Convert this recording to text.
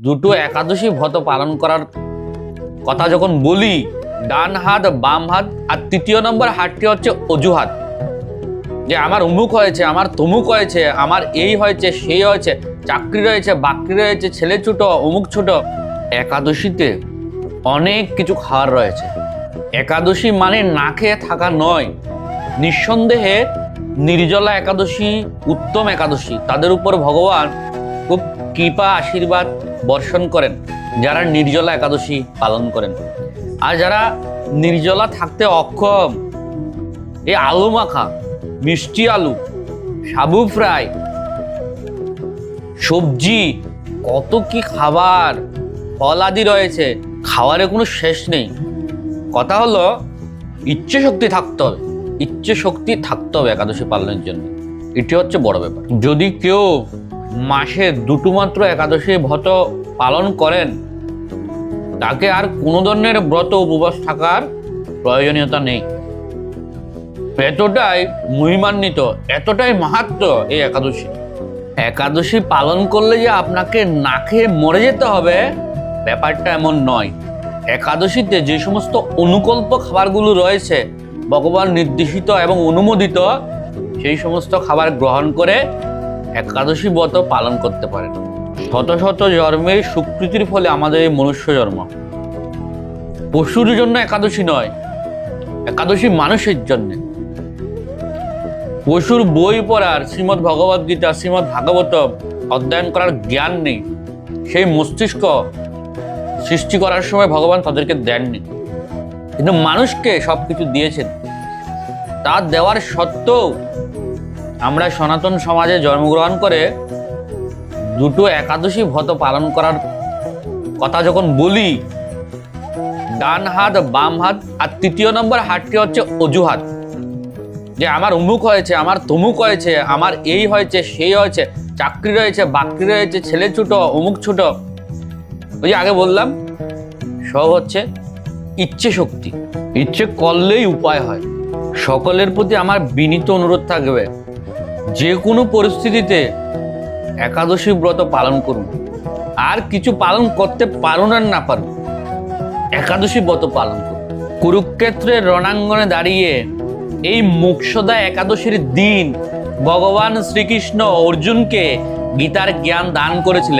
দুটো একাদশী ভত পালন করার কথা যখন বলি, ডান হাত, বাম হাত, আর তৃতীয় নম্বর হাতটি হচ্ছে অজুহাত। যে আমার অমুক হয়েছে, আমার তমুক হয়েছে, আমার এই হয়েছে, সেই হয়েছে, চাকরি রয়েছে, বাকরি রয়েছে, ছেলে ছোট, অমুক ছোট, একাদশীতে অনেক কিছু খাওয়ার রয়েছে। একাদশী মানে না খেয়ে থাকা নয়। নিঃসন্দেহে নির্জলা একাদশী, উত্তম একাদশী, তাদের উপর ভগবান খুব কৃপা আশীর্বাদ বর্ষণ করেন, যারা নির্জলা একাদশী পালন করেন। আর যারা নির্জলা থাকতে অক্ষম, এই আলু মাখা, মিষ্টি আলু, সাবু ফ্রাই, সবজি, কত কি খাবার, ফল আদি রয়েছে খাবারের কোনো শেষ নেই। কথা হলো, ইচ্ছে শক্তি থাকতে হবে, ইচ্ছে শক্তি থাকতে হবে একাদশী পালনের জন্য। এটি হচ্ছে বড় ব্যাপার। যদি কেউ মাসে দুটো মাত্র একাদশী ব্রত পালন করেন, তাকে আর কোনো ধরনের ব্রত উপবাস থাকার প্রয়োজনীয়তা নেই। এতটাই মহিমান্বিত, এতটাই মাহাত্ম এই একাদশী। একাদশী পালন করলে যে আপনাকে না খেয়ে মরে যেতে হবে, ব্যাপারটা এমন নয়। একাদশীতে যে সমস্ত অনুকল্প খাবারগুলো রয়েছে, ভগবান নির্দেশিত এবং অনুমোদিত, সেই সমস্ত খাবার গ্রহণ করে একাদশী ব্রত পালন করতে পারেন। শত শত জন্মের সুকৃতির ফলে আমাদের এই মনুষ্য জন্ম। পশুর জন্য একাদশী নয়, একাদশী মানুষের জন্যে। পশুর বই পড়ার শ্রীমদ্ ভগবদ গীতা, শ্রীমদ্ ভাগবত অধ্যয়ন করার জ্ঞান নেই। সেই মস্তিষ্ক সৃষ্টি করার সময় ভগবান তাদেরকে দেননি। কিন্তু মানুষকে সব কিছু দিয়েছেন। তা দেওয়ার সত্ত্বেও আমরা সনাতন সমাজে জন্মগ্রহণ করে দুটো একাদশী ভত পালন করার কথা যখন বলি, ডান হাত, বাম হাত, আর তৃতীয় নম্বর হাতটি হচ্ছে অজুহাত। যে আমার অমুক হয়েছে, আমার তমুক হয়েছে, আমার এই হয়েছে, সেই হয়েছে, চাকরি রয়েছে, বাকরি রয়েছে, ছেলে ছোট, অমুক ছোট। ওই যে আগে বললাম, সব হচ্ছে ইচ্ছে শক্তি। ইচ্ছে করলেই উপায় হয়। সকলের প্রতি আমার বিনীত অনুরোধ থাকবে। যে কোনো পরিস্থিতিতে একাদশী ব্রত পালন করুন। আর কিছু পালন করতে পারুন আর না পারুন একাদশী ব্রত পালন করুন। কুরুক্ষেত্রের রণাঙ্গনে দাঁড়িয়ে এই মোক্ষদা একাদশীর দিন ভগবান শ্রীকৃষ্ণ অর্জুনকে গীতার জ্ঞান দান করেছিলেন।